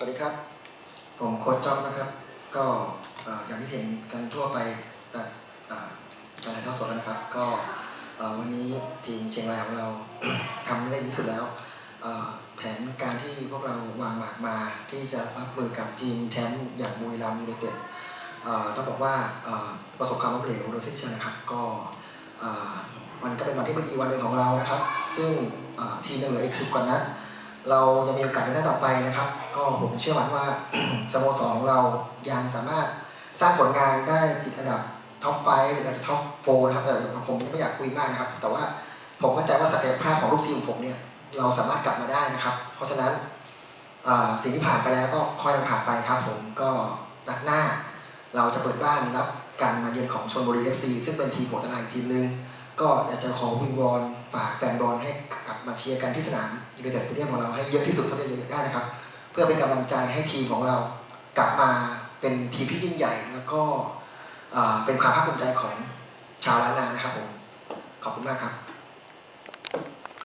สวัสดีครับ ผมโค้ชจ๊อบนะครับ ก็อย่างที่เห็นกันทั่วไปแต่การถ่ายทอดสดแล้วนะครับ ก็วันนี้ทีมเชียงรายของเราทำได้ดีที่สุดแล้ว แผนการที่พวกเราวางหมากมาที่จะรับมือกับทีมแชมป์อย่างบุรีรัมย์ยูไนเต็ดเอ่อต้องบอกว่าประสบความล้มเหลวโดยสิ้นเชิงนะครับ ก็มันก็เป็นวันที่ไม่ดีวันหนึ่งของเรานะครับ ซึ่งทีมยังเหลืออีกสิบกว่านัด เรายังมีโอกาสในหน้าต่อไปนะครับ ก็ผมเชื่อมั่นว่าสโมสรของเรายังสามารถสร้างผลงานได้ติดอันดับท็อปไฟหรืออาจจะท็อปโฟนะครับแต่ผมไม่อยากคุยมากนะครับ แต่ว่าผมเข้าใจว่าศักยภาพของลูกทีมผมเนี่ยเราสามารถกลับมาได้นะครับ เพราะฉะนั้นสิ่งที่ผ่านไปแล้วก็ค่อยผ่านไปครับผมก็นัดหน้า เราจะเปิดบ้านรับการมาเยือนของชนบุรี FC ซึ่งเป็นทีมโหดตนายอีกทีมหนึ่งก็อยากจะขอวิงวอนฝากแฟนบอล เชียร์กันที่สนามยูไนเต็ดสเตเดียมของเราให้เยอะที่สุดเท่าที่จะได้นะครับ เพื่อเป็นกำลังใจให้ทีมของเรากลับมาเป็นทีมที่ยิ่งใหญ่ แล้วก็เอ่อเป็นความภาคภูมิใจของชาวล้านนานะครับผมขอบคุณมากครับ